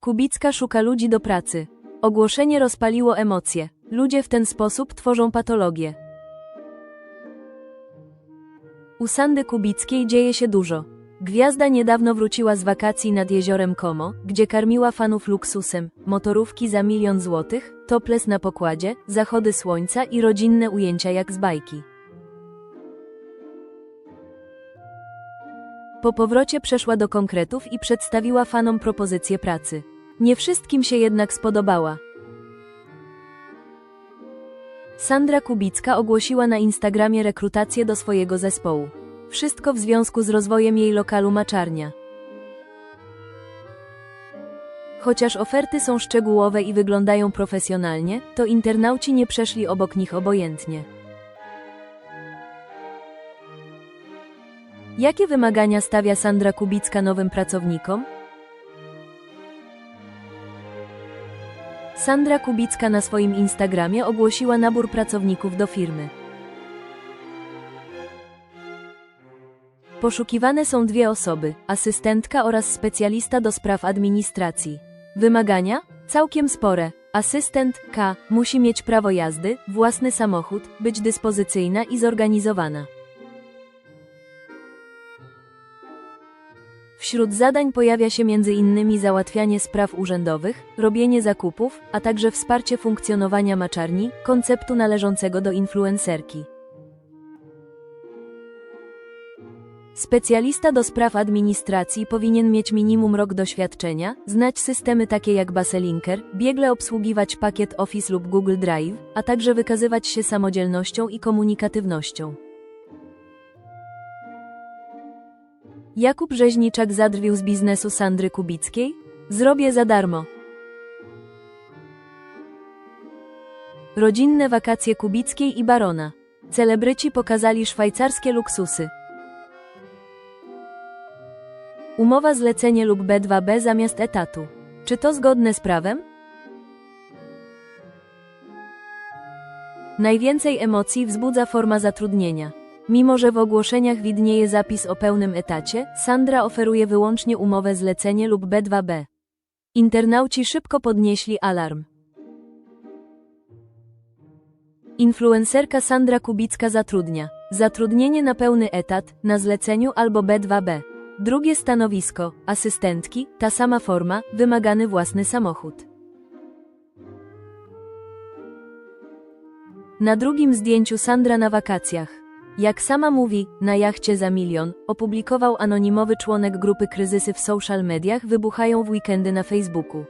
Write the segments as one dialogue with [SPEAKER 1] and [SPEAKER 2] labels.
[SPEAKER 1] Kubicka szuka ludzi do pracy. Ogłoszenie rozpaliło emocje. Ludzie w ten sposób tworzą patologię. U Sandy Kubickiej dzieje się dużo. Gwiazda niedawno wróciła z wakacji nad jeziorem Como, gdzie karmiła fanów luksusem, motorówki za milion złotych, toples na pokładzie, zachody słońca i rodzinne ujęcia jak z bajki. Po powrocie przeszła do konkretów i przedstawiła fanom propozycję pracy. Nie wszystkim się jednak spodobała. Sandra Kubicka ogłosiła na Instagramie rekrutację do swojego zespołu. Wszystko w związku z rozwojem jej lokalu Maczarnia. Chociaż oferty są szczegółowe i wyglądają profesjonalnie, to internauci nie przeszli obok nich obojętnie. Jakie wymagania stawia Sandra Kubicka nowym pracownikom? Sandra Kubicka na swoim Instagramie ogłosiła nabór pracowników do firmy. Poszukiwane są dwie osoby, asystentka oraz specjalista do spraw administracji. Wymagania? Całkiem spore. Asystent K musi mieć prawo jazdy, własny samochód, być dyspozycyjna i zorganizowana. Wśród zadań pojawia się m.in. załatwianie spraw urzędowych, robienie zakupów, a także wsparcie funkcjonowania maczarni, konceptu należącego do influencerki. Specjalista do spraw administracji powinien mieć minimum rok doświadczenia, znać systemy takie jak Baselinker, biegle obsługiwać pakiet Office lub Google Drive, a także wykazywać się samodzielnością i komunikatywnością. Jakub Rzeźniczak zadrwił z biznesu Sandry Kubickiej? Zrobię za darmo. Rodzinne wakacje Kubickiej i Barona. Celebryci pokazali szwajcarskie luksusy. Umowa zlecenie lub B2B zamiast etatu. Czy to zgodne z prawem? Najwięcej emocji wzbudza forma zatrudnienia. Mimo, że w ogłoszeniach widnieje zapis o pełnym etacie, Sandra oferuje wyłącznie umowę zlecenie lub B2B. Internauci szybko podnieśli alarm. Influencerka Sandra Kubicka zatrudnia. Zatrudnienie na pełny etat, na zleceniu albo B2B. Drugie stanowisko, asystentki, ta sama forma, wymagany własny samochód. Na drugim zdjęciu Sandra na wakacjach. Jak sama mówi, na jachcie za milion, opublikował anonimowy członek grupy Kryzysy w social mediach wybuchają w weekendy na Facebooku.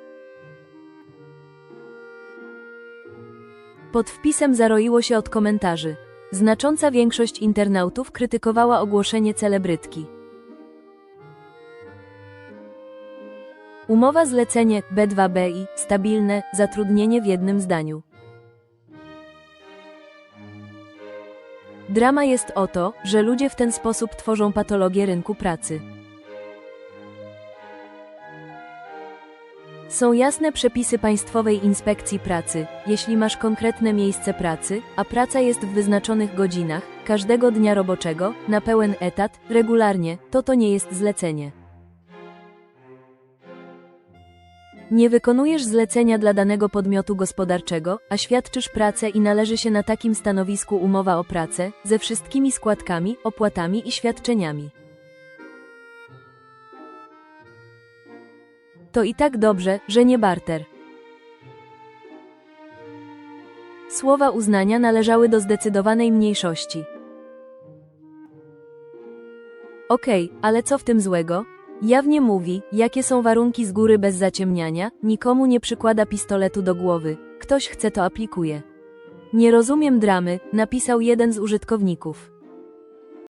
[SPEAKER 1] Pod wpisem zaroiło się od komentarzy. Znacząca większość internautów krytykowała ogłoszenie celebrytki. Umowa zlecenie B2BI, stabilne, zatrudnienie w jednym zdaniu. Drama jest o to, że ludzie w ten sposób tworzą patologię rynku pracy. Są jasne przepisy Państwowej Inspekcji Pracy. Jeśli masz konkretne miejsce pracy, a praca jest w wyznaczonych godzinach, każdego dnia roboczego, na pełen etat, regularnie, to to nie jest zlecenie. Nie wykonujesz zlecenia dla danego podmiotu gospodarczego, a świadczysz pracę i należy się na takim stanowisku umowa o pracę, ze wszystkimi składkami, opłatami i świadczeniami. To i tak dobrze, że nie barter. Słowa uznania należały do zdecydowanej mniejszości. Okej, ale co w tym złego? Jawnie mówi, jakie są warunki z góry bez zaciemniania, nikomu nie przykłada pistoletu do głowy, ktoś chce to aplikuje. Nie rozumiem dramy, napisał jeden z użytkowników.